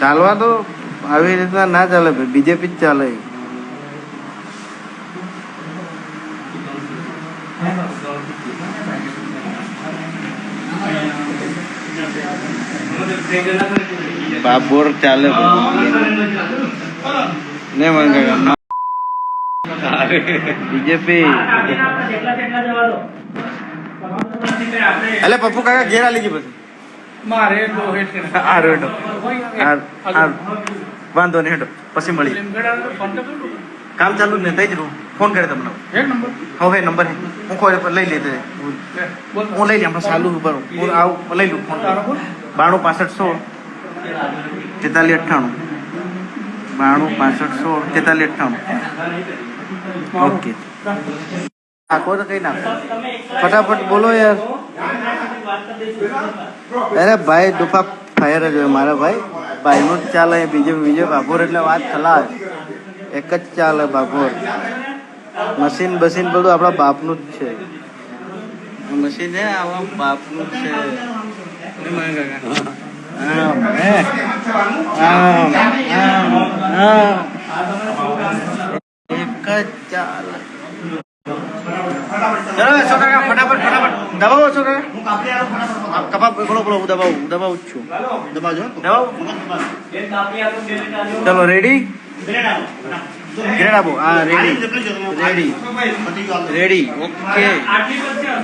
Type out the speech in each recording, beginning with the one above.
ચાલવા તો આવી રીતના ના ચાલે ભાઈ. બીજેપી જ ચાલે. બાબોર ચાલે ને મંગા બીજેપી. એટલે પપ્પુ કાકા ઘેર આલી ગઈ પછી. મારે તો હેઠ આ વાંધો નહીં હેડો. પછી મળી કામ ચાલુ ને થઈ જ રહું ફોન કરે તમને. એક નંબર. હવે નંબર હે. હું કોઈ લઈ લેતે હું લઈ લે હમણાં ચાલુ ઉપર હું આવું લઈ લઉં ફોન. બાણું પાસઠ સોળ. તેતાલી અઠ્ઠાણું. બાણું પાસઠ સોળ તેતાલી અઠ્ઠાણું. ઓકે. આખો તો કઈ નાખો ફટાફટ બોલો યાર. અરે ભાઈ ડોફા ફાયર જ હોય મારા ભાઈ. ભાઈનું જ ચાલે બીજે બીજો બાભોર એટલે વાત ખલાસ. એક જ ચાલે બાપોર. મશીન બસીન બધું આપણા બાપનું જ છે. મશીન હે આવા બાપનું જ છે. હા. હા હે? આમ, આમ, આમ. એક જ ચાલે ચલો સો કાકા ફટાફટ ફટાફટ છો બોલો બોલો હું દબાવું દબાવું જ છું. દબાવજો દબાવું ચલો રેડી ગ્રેડ આપો. હા ready ready ready okay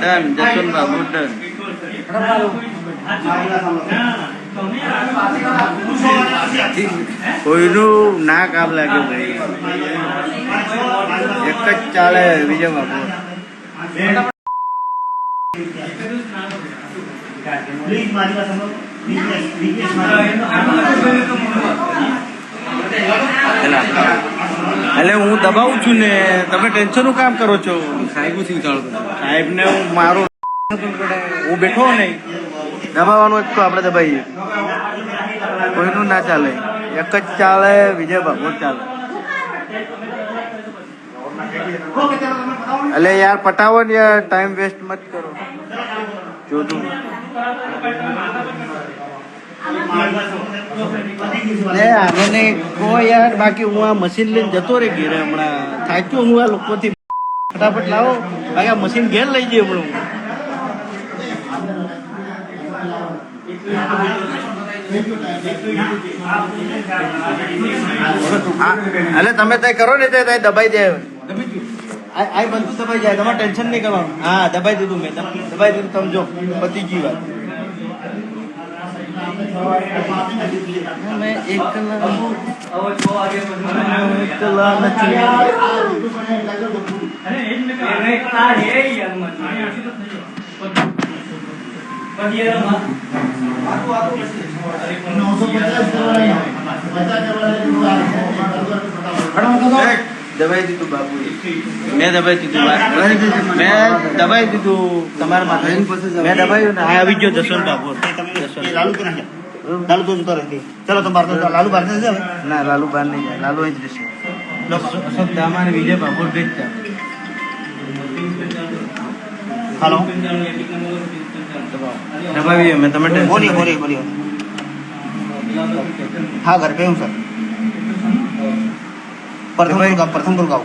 done Jaswant Babu done કોઈનું ના કામ લાગે ભાઈ. એક જ ચાલે વિજય બાબુ એટલે હું દબાવું છું ને તમે ટેન્શનનું કામ કરો છો? સાહેબ ચાલતું સાહેબ ને હું મારો હું બેઠો નહીં. દબાવવાનું જ તો આપણે દબાઈએ. કોઈનું ના ચાલે. એક જ ચાલે વિજય બાબુ ચાલે. એટલે યાર પટાવો ને યાર ટાઈમ વેસ્ટ મત કરો. લે કહો યાર, બાકી હું આ મશીન લઈને જતો રે ઘેરે હમણાં. થાક્યો હું આ લોકોથી ફટાફટ લાવો. બાકી આ મશીન ઘેર લઈ જઈએ હમણાં. એટલે તમે તય કરો ને તે દબાઈ દે. આ આ બધું દબાઈ જાય તમારે ટેન્શન નહીં કરવાનું હા દબાઈ દીધું મેં દબાઈ દીધું તમે જો પતી ગઈ વાત મેં એકલા હું એકલા નથી દબાઈ દીધું બાપુ મેં દબાઈ દીધું મેં દબાઈ દીધું તમારા માથે. મેં દબાયું ને આવી ગયો જસવંત બાપુ. લાલુ તો ચલો તો લાલુ બહાર ના લાલુ બહાર નહીં જાય. લાલુ અહીં જ રહેશે. દામા વિજય બાપુ ભેજતા હલો. દબાવી મેં તમે મોરી મોરી મોરી હા ઘર પે સર. પ્રથમ પ્રથમપુર ગામ પ્રથમપુર ગામ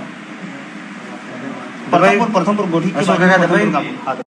પ્રથમપુર પ્રથમપુર ગોઠી